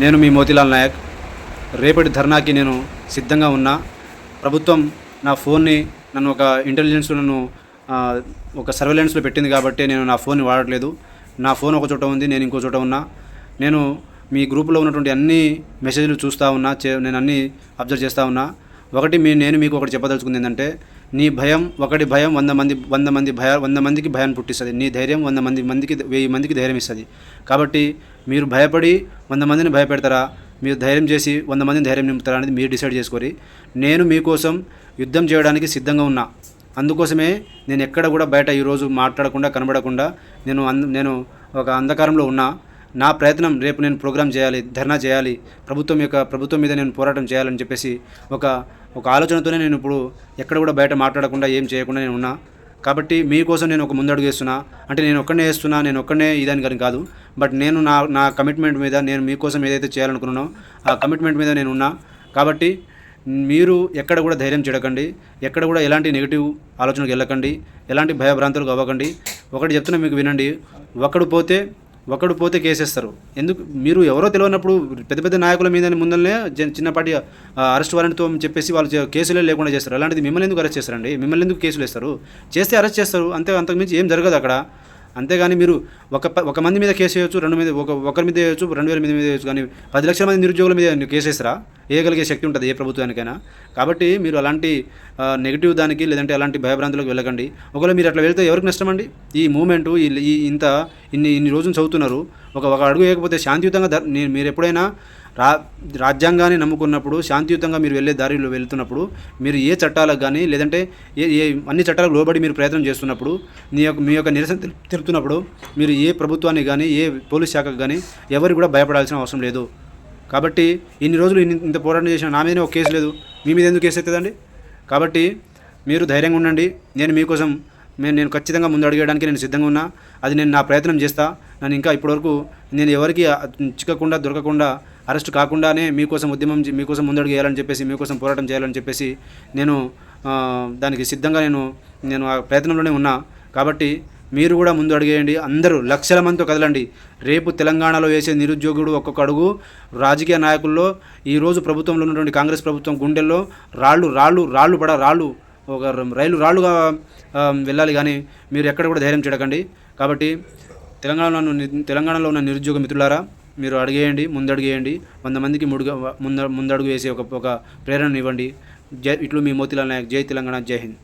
నేను మీ మోతిలాల్ నాయక్. రేపటి ధర్నాకి నేను సిద్ధంగా ఉన్నా. ప్రభుత్వం నా ఫోన్ని నన్ను ఒక ఇంటెలిజెన్స్ నన్ను ఒక సర్వేలెన్స్లో పెట్టింది కాబట్టి నేను నా ఫోన్ని వాడట్లేదు. నా ఫోన్ ఒక చోట ఉంది నేను ఇంకో చోట ఉన్నా. నేను మీ గ్రూపులో ఉన్నటువంటి అన్ని మెసేజ్లు చూస్తూ ఉన్నా చే- నేను అన్ని అబ్జర్వ్ చేస్తూ ఉన్నా. ఒకటి మీ నేను మీకు ఒకటి చెప్పదలుచుకుంది ఏంటంటే నీ భయం ఒకటి భయం వంద మంది వంద మంది భయ వంద మందికి భయాన్ని పుట్టిస్తుంది. నీ ధైర్యం వంద మంది మందికి వెయ్యి మందికి ధైర్యం ఇస్తుంది. కాబట్టి మీరు భయపడి వంద మందిని భయపెడతారా? మీరు ధైర్యం చేసి వంద మందిని ధైర్యం నింపుతారా అనేది మీరు డిసైడ్ చేసుకోరి. నేను మీకోసం యుద్ధం చేయడానికి సిద్ధంగా ఉన్నా. అందుకోసమే నేను ఎక్కడ కూడా బయట ఈరోజు మాట్లాడకుండా కనబడకుండా నేను అంద నేను ఒక అంధకారంలో ఉన్నా. నా ప్రయత్నం రేపు నేను ప్రోగ్రామ్ చేయాలి ధర్నా చేయాలి ప్రభుత్వం యొక్క ప్రభుత్వం మీద నేను పోరాటం చేయాలని చెప్పేసి ఒక ఒక ఆలోచనతోనే నేను ఇప్పుడు ఎక్కడ కూడా బయట మాట్లాడకుండా ఏం చేయకుండా నేను ఉన్నా. కాబట్టి మీకోసం నేను ఒక ముందడుగు వేస్తున్నా. అంటే నేను ఒక్కనే వేస్తున్నా నేను ఒక్కనే ఇదని కానీ కాదు. బట్ నేను నా నా కమిట్మెంట్ మీద నేను మీకోసం ఏదైతే చేయాలనుకున్నానో ఆ కమిట్మెంట్ మీద నేను ఉన్నా. కాబట్టి మీరు ఎక్కడ కూడా ధైర్యం చెడకండి. ఎక్కడ కూడా ఎలాంటి నెగిటివ్ ఆలోచనకు వెళ్ళకండి. ఎలాంటి భయభ్రాంతులకు అవ్వకండి. ఒకటి చెప్తున్నా మీకు వినండి. ఒకడు పోతే ఒకడు పోతే కేసేస్తారు. ఎందుకు? మీరు ఎవరో తెలియనప్పుడు పెద్ద పెద్ద నాయకుల మీద ముందరనే జన్- చిన్నపాటి అరెస్ట్ వారెంట్తో చెప్పేసి వాళ్ళు కేసులే లేకుండా చేస్తారు. అలాంటిది మిమ్మల్ని ఎందుకు అరెస్ట్ చేస్తారండి? మిమ్మల్ని ఎందుకు కేసులు వేస్తారు? చేస్తే అరెస్ట్ చేస్తారు. అంతే అంతకుమించి ఏం జరగదు అక్కడ. అంతేగాని మీరు ఒక ఒక మంది మీద కేసు వేయచ్చు రెండు మీద ఒక ఒకరి మీద వేయచ్చు రెండు వేల మీద మీద వేయచ్చు. కానీ పది లక్షల మంది నిరుద్యోగుల మీద కేసు వేస్తారా? వేయగలిగే శక్తి ఉంటుంది ఏ ప్రభుత్వానికైనా. కాబట్టి మీరు అలాంటి నెగిటివ్ దానికి లేదంటే అలాంటి భయభ్రాంతులకు వెళ్ళకండి. ఒకవేళ మీరు అట్లా వెళ్తే ఎవరికి నష్టం అండి? ఈ మూమెంట్ ఈ ఇంత ఇన్ని ఇన్ని రోజులు చదువుతున్నారు. ఒక ఒక అడుగు వేయకపోతే శాంతియుతంగా మీరు ఎప్పుడైనా రా రాజ్యాంగాన్ని నమ్ముకున్నప్పుడు శాంతియుతంగా మీరు వెళ్ళే దారిలో వెళ్తున్నప్పుడు మీరు ఏ చట్టాలకు కానీ లేదంటే ఏ ఏ అన్ని చట్టాలకు లోబడి మీరు ప్రయత్నం చేస్తున్నప్పుడు మీ యొక్క మీ యొక్క నిరసన తెలుపుతున్నప్పుడు మీరు ఏ ప్రభుత్వానికి కానీ ఏ పోలీస్ శాఖకు కానీ ఎవరు కూడా భయపడాల్సిన అవసరం లేదు. కాబట్టి ఇన్ని రోజులు ఇన్ని ఇంత పోరాటం చేసిన నా మీదనే ఒక కేసు లేదు. మీ మీద ఎందుకు కేసు అవుతుందండి కాబట్టి మీరు ధైర్యంగా ఉండండి. నేను మీకోసం నేను నేను ఖచ్చితంగా ముందు అడిగేయడానికి నేను సిద్ధంగా ఉన్నా. అది నేను నా ప్రయత్నం చేస్తా. నన్ను ఇంకా ఇప్పటివరకు నేను ఎవరికి చిక్కకుండా దొరకకుండా అరెస్ట్ కాకుండానే మీకోసం ఉద్యమం మీకోసం ముందడుగు వేయాలని చెప్పేసి మీకోసం పోరాటం చేయాలని చెప్పేసి నేను దానికి సిద్ధంగా నేను నేను ఆ ప్రయత్నంలోనే ఉన్నా. కాబట్టి మీరు కూడా ముందు అడిగేయండి. అందరూ లక్షల మందితో కదలండి. రేపు తెలంగాణలో వేసే నిరుద్యోగుడు ఒక్కొక్క అడుగు. రాజకీయ నాయకుల్లో ఈరోజు ప్రభుత్వంలో ఉన్నటువంటి కాంగ్రెస్ ప్రభుత్వం గుండెల్లో రాళ్ళు రాళ్ళు రాళ్ళు పడ రాళ్ళు ఒక రైలు రాళ్ళుగా వెళ్ళాలి కానీ మీరు ఎక్కడ కూడా ధైర్యం చెడకండి. కాబట్టి తెలంగాణలో ఉన్న- తెలంగాణలో ఉన్న నిరుద్యోగ మిత్రులారా మీరు అడిగేయండి ముందడుగేయండి వంద మందికి ముడుగ ముంద ముందడుగు వేసి ఒక ఒక ప్రేరణ ఇవ్వండి. జై ఇట్లు మీ మోతిలాల్ నాయక్. జై తెలంగాణ జై హింద్.